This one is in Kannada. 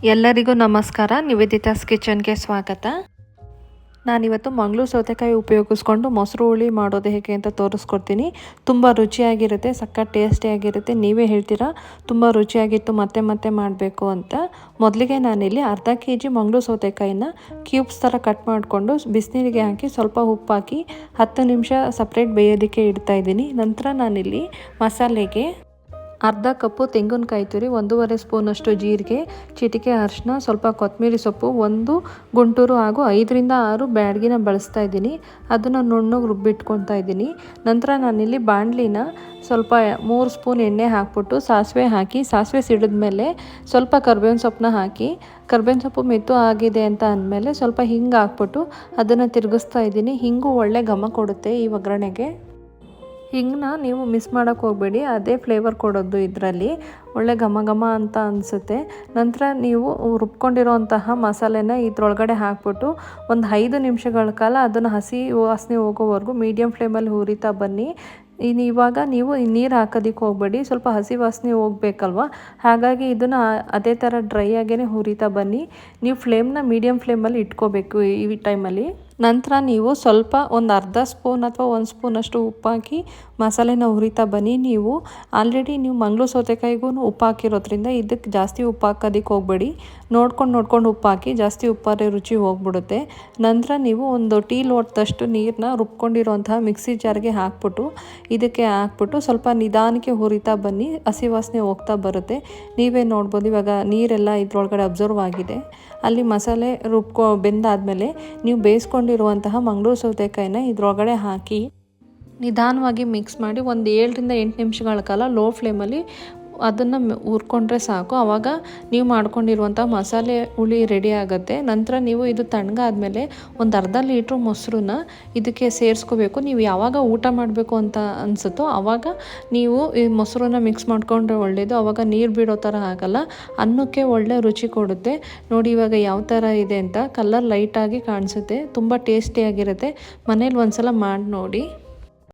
ಎಲ್ಲರಿಗೂ ನಮಸ್ಕಾರ. ನಿವೇದಿತಾಸ್ ಕಿಚನ್ಗೆ ಸ್ವಾಗತ. ನಾನಿವತ್ತು ಮಂಗಳೂರು ಸೌತೆಕಾಯಿ ಉಪಯೋಗಿಸ್ಕೊಂಡು ಮೊಸರು ಹುಳಿ ಮಾಡೋದು ಹೇಗೆ ಅಂತ ತೋರಿಸ್ಕೊಡ್ತೀನಿ. ತುಂಬ ರುಚಿಯಾಗಿರುತ್ತೆ ಸಕ್ಕ ಟೇಸ್ಟಿಯಾಗಿರುತ್ತೆ. ನೀವೇ ಹೇಳ್ತೀರಾ? ತುಂಬ ರುಚಿಯಾಗಿತ್ತು, ಮತ್ತೆ ಮತ್ತೆ ಮಾಡಬೇಕು ಅಂತ. ಮೊದಲಿಗೆ ನಾನಿಲ್ಲಿ ಅರ್ಧ ಕೆ ಜಿ ಮಂಗಳೂರು ಸೌತೆಕಾಯಿನ ಕ್ಯೂಬ್ಸ್ ಥರ ಕಟ್ ಮಾಡಿಕೊಂಡು ಬಿಸಿನೀರಿಗೆ ಹಾಕಿ ಸ್ವಲ್ಪ ಉಪ್ಪು ಹಾಕಿ ಹತ್ತು ನಿಮಿಷ ಸಪ್ರೇಟ್ ಬೇಯೋದಕ್ಕೆ ಇಡ್ತಾಯಿದ್ದೀನಿ ನಂತರ ನಾನಿಲ್ಲಿ ಮಸಾಲೆಗೆ ಅರ್ಧ ಕಪ್ಪು ತೆಂಗಿನಕಾಯಿ ತುರಿ, ಒಂದೂವರೆ ಸ್ಪೂನಷ್ಟು ಜೀರಿಗೆ, ಚಿಟಿಕೆ ಅರಿಶಿನ ಸ್ವಲ್ಪ ಕೊತ್ತಂಬರಿ ಸೊಪ್ಪು, ಒಂದು ಗುಂಟೂರು ಹಾಗೂ ಐದರಿಂದ ಆರು ಬ್ಯಾಡ್ಗಿನ ಬಳಸ್ತಾ ಇದ್ದೀನಿ. ಅದನ್ನು ನುಣ್ಣಗೆ ರುಬ್ಬಿಟ್ಕೊತಾ ಇದ್ದೀನಿ. ನಂತರ ನಾನಿಲ್ಲಿ ಬಾಣಲಿನ ಸ್ವಲ್ಪ ಮೂರು ಸ್ಪೂನ್ ಎಣ್ಣೆ ಹಾಕ್ಬಿಟ್ಟು ಸಾಸಿವೆ ಹಾಕಿ, ಸಾಸಿವೆ ಸಿಡಿದ ಮೇಲೆ ಸ್ವಲ್ಪ ಕರ್ಬೇವಿನ ಸೊಪ್ಪನ್ನ ಹಾಕಿ, ಕರ್ಬೇವಿನ ಸೊಪ್ಪು ಮೆತ್ತು ಆಗಿದೆ ಅಂತ ಅಂದಮೇಲೆ ಸ್ವಲ್ಪ ಹಿಂಗೆ ಹಾಕ್ಬಿಟ್ಟು ಅದನ್ನು ತಿರುಗಿಸ್ತಾ ಇದ್ದೀನಿ. ಹಿಂಗು ಒಳ್ಳೆ ಘಮ ಕೊಡುತ್ತೆ ಈ ಒಗ್ಗರಣೆಗೆ. ಹಿಂಗನ್ನ ನೀವು ಮಿಸ್ ಮಾಡೋಕ್ಕೆ ಹೋಗಬೇಡಿ, ಅದೇ ಫ್ಲೇವರ್ ಕೊಡೋದು ಇದರಲ್ಲಿ. ಒಳ್ಳೆ ಘಮ ಘಮ ಅಂತ ಅನಿಸುತ್ತೆ. ನಂತರ ನೀವು ರುಬ್ಕೊಂಡಿರೋಂತಹ ಮಸಾಲೆನ ಇದ್ರೊಳಗಡೆ ಹಾಕ್ಬಿಟ್ಟು ಒಂದು ಐದು ನಿಮಿಷಗಳ ಕಾಲ ಅದನ್ನು ಹಸಿ ವಾಸನೆ ಹೋಗೋವರೆಗೂ ಮೀಡಿಯಮ್ ಫ್ಲೇಮಲ್ಲಿ ಹುರಿತಾ ಬನ್ನಿ. ಇನ್ನು ಇವಾಗ ನೀವು ನೀರು ಹಾಕೋದಕ್ಕೆ ಹೋಗಬೇಡಿ, ಸ್ವಲ್ಪ ಹಸಿ ವಾಸನೆ ಹೋಗ್ಬೇಕಲ್ವ? ಹಾಗಾಗಿ ಇದನ್ನು ಅದೇ ಥರ ಡ್ರೈ ಆಗೇ ಹುರಿತಾ ಬನ್ನಿ. ನೀವು ಫ್ಲೇಮ್ನ ಮೀಡಿಯಮ್ ಫ್ಲೇಮಲ್ಲಿ ಇಟ್ಕೋಬೇಕು ಈ ಟೈಮಲ್ಲಿ ನಂತರ ನೀವು ಸ್ವಲ್ಪ ಒಂದು ಅರ್ಧ ಸ್ಪೂನ್ ಅಥವಾ ಒಂದು ಸ್ಪೂನಷ್ಟು ಉಪ್ಪು ಹಾಕಿ ಮಸಾಲೆನ ಹುರಿತಾ ಬನ್ನಿ. ನೀವು ಆಲ್ರೆಡಿ ನೀವು ಮಂಗಳೂರು ಸೌತೆಕಾಯಿಗೂ ಉಪ್ಪು ಹಾಕಿರೋದ್ರಿಂದ ಇದಕ್ಕೆ ಜಾಸ್ತಿ ಉಪ್ಪು ಹಾಕೋದಕ್ಕೆ ಹೋಗಬೇಡಿ. ನೋಡ್ಕೊಂಡು ನೋಡ್ಕೊಂಡು ಉಪ್ಪು ಹಾಕಿ ಜಾಸ್ತಿ ಉಪ್ಪಾರೆ ರುಚಿ ಹೋಗ್ಬಿಡುತ್ತೆ. ನಂತರ ನೀವು ಒಂದು ಟೀ ಲೋಟದಷ್ಟು ನೀರನ್ನ ರುಬ್ಕೊಂಡಿರುವಂತಹ ಮಿಕ್ಸಿ ಜಾರ್ಗೆ ಹಾಕ್ಬಿಟ್ಟು ಇದಕ್ಕೆ ಹಾಕ್ಬಿಟ್ಟು ಸ್ವಲ್ಪ ನಿಧಾನಕ್ಕೆ ಹುರಿತಾ ಬನ್ನಿ. ಹಸಿ ವಾಸನೆ ಹೋಗ್ತಾ ಬರುತ್ತೆ. ನೀವೇ ನೋಡ್ಬೋದು ಇವಾಗ ನೀರೆಲ್ಲ ಇದ್ರೊಳಗಡೆ ಅಬ್ಸರ್ವ್ ಆಗಿದೆ. ಅಲ್ಲಿ ಮಸಾಲೆ ರುಬ್ಕೊ ಬೆಂದಾದಮೇಲೆ ನೀವು ಬೇಯಿಸ್ಕೊಂಡಿರುವಂತಹ ಮಂಗಳೂರು ಸೌತೆಕಾಯಿನ ಇದ್ರೊಳಗಡೆ ಹಾಕಿ ನಿಧಾನವಾಗಿ ಮಿಕ್ಸ್ ಮಾಡಿ ಒಂದು ಏಳರಿಂದ ಎಂಟು ನಿಮಿಷಗಳ ಕಾಲ ಲೋ ಫ್ಲೇಮಲ್ಲಿ ಅದನ್ನು ಹುರ್ಕೊಂಡ್ರೆ ಸಾಕು. ಆವಾಗ ನೀವು ಮಾಡ್ಕೊಂಡಿರುವಂಥ ಮಸಾಲೆ ಹುಳಿ ರೆಡಿ ಆಗುತ್ತೆ. ನಂತರ ನೀವು ಇದು ತಣ್ಣಗಾದ್ಮೇಲೆ ಒಂದು ಅರ್ಧ ಲೀಟ್ರ್ ಮೊಸರನ್ನ ಇದಕ್ಕೆ ಸೇರಿಸ್ಕೋಬೇಕು. ನೀವು ಯಾವಾಗ ಊಟ ಮಾಡಬೇಕು ಅಂತ ಅನಿಸುತ್ತೋ ಆವಾಗ ನೀವು ಈ ಮೊಸರನ್ನ ಮಿಕ್ಸ್ ಮಾಡಿಕೊಂಡ್ರೆ ಒಳ್ಳೆಯದು ಆವಾಗ ನೀರು ಬಿಡೋ ಥರ ಆಗಲ್ಲ. ಅನ್ನಕ್ಕೆ ಒಳ್ಳೆ ರುಚಿ ಕೊಡುತ್ತೆ. ನೋಡಿ ಇವಾಗ ಯಾವ ಥರ ಇದೆ ಅಂತ. ಕಲರ್ ಲೈಟಾಗಿ ಕಾಣಿಸುತ್ತೆ. ತುಂಬ ಟೇಸ್ಟಿಯಾಗಿರುತ್ತೆ ಮನೇಲಿ ಒಂದು ಸಲ ಮಾಡಿ ನೋಡಿ.